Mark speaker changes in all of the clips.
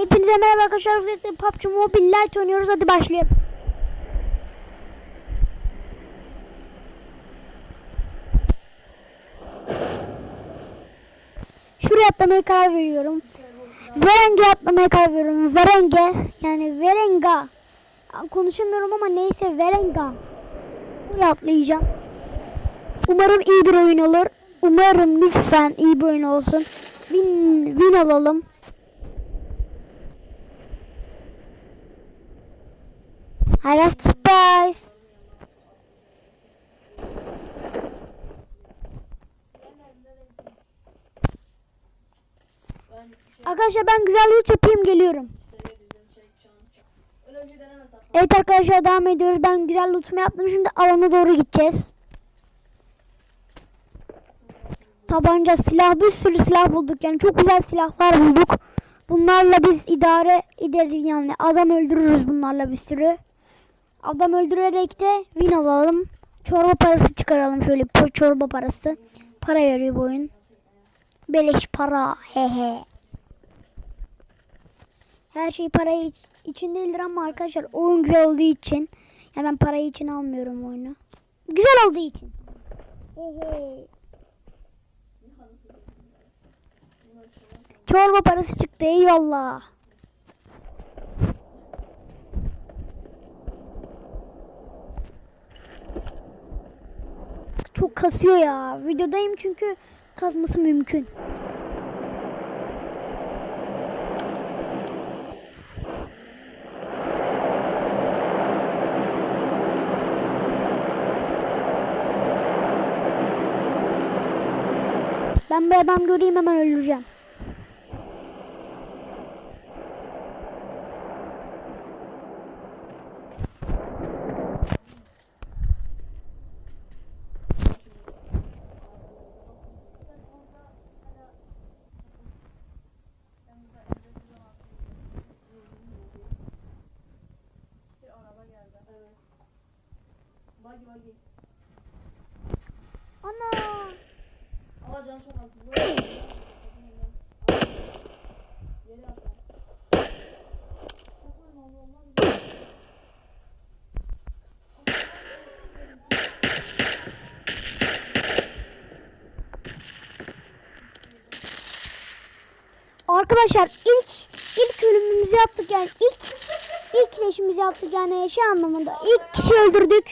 Speaker 1: Hepinize merhaba arkadaşlar. PUBG Mobile Lite oynuyoruz. Hadi başlayalım. Şuraya atlamaya karar veriyorum. Verenge atlamaya karar veriyorum. Verenge. Yani Verenga. Konuşamıyorum ama neyse Verenga. Buraya atlayacağım. Umarım iyi bir oyun olur. Umarım lütfen iyi bir oyun olsun. Win, win alalım. I left spice. Arkadaşlar ben güzel loot yapayım geliyorum. Evet arkadaşlar devam ediyoruz. Ben güzel lootumu yaptım. Şimdi alana doğru gideceğiz. Tabanca, silah bir sürü silah bulduk. Yani çok güzel silahlar bulduk. Bunlarla biz idare ederiz yani. Adam öldürürüz bunlarla bir sürü. Adam öldürerek de win alalım. Çorba parası çıkaralım şöyle çorba parası. Para veriyor bu oyun. Beleş para. He he. Her şey para iç- için değildir ama arkadaşlar oyun güzel olduğu için. Yani ben parayı için almıyorum oyunu. Güzel olduğu için. He he. Çorba parası çıktı eyvallah. Çok kasıyor ya. Videodayım çünkü kasması mümkün. Ben bir adam göreyim hemen öldüreceğim. Ana!
Speaker 2: Ama can çok az.
Speaker 1: Arkadaşlar ilk ilk ölümümüzü yaptık yani ilk ilk leşimizi yaptık yani şey anlamında ilk kişi öldürdük.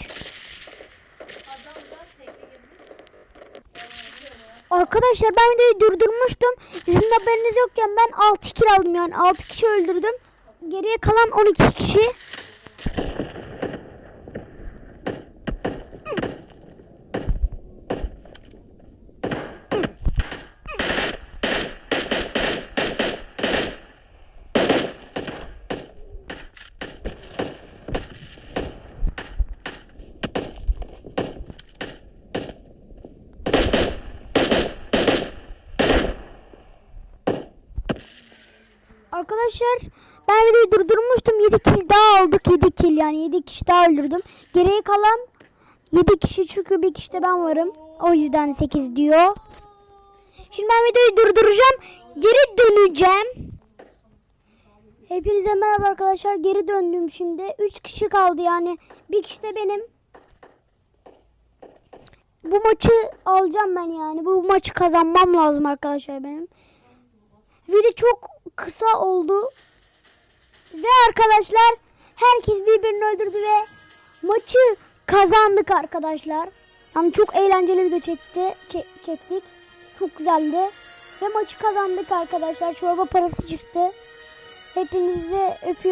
Speaker 1: Arkadaşlar ben videoyu durdurmuştum. Sizin haberiniz yokken ben 6 kill aldım yani 6 kişi öldürdüm. Geriye kalan 12 kişi. Arkadaşlar ben videoyu durdurmuştum. 7 kill daha aldık. 7 kill yani 7 kişi daha öldürdüm. Geriye kalan 7 kişi çünkü bir kişi de ben varım. O yüzden 8 diyor. Şimdi ben videoyu durduracağım. Geri döneceğim. Hepinize merhaba arkadaşlar. Geri döndüm şimdi. 3 kişi kaldı yani. Bir kişi de benim. Bu maçı alacağım ben yani. Bu maçı kazanmam lazım arkadaşlar benim. Video çok kısa oldu. Ve arkadaşlar herkes birbirini öldürdü ve maçı kazandık arkadaşlar. Yani çok eğlenceli video çekti, çek- çektik. Çok güzeldi. Ve maçı kazandık arkadaşlar. Çorba parası çıktı. Hepinizi öpüyorum.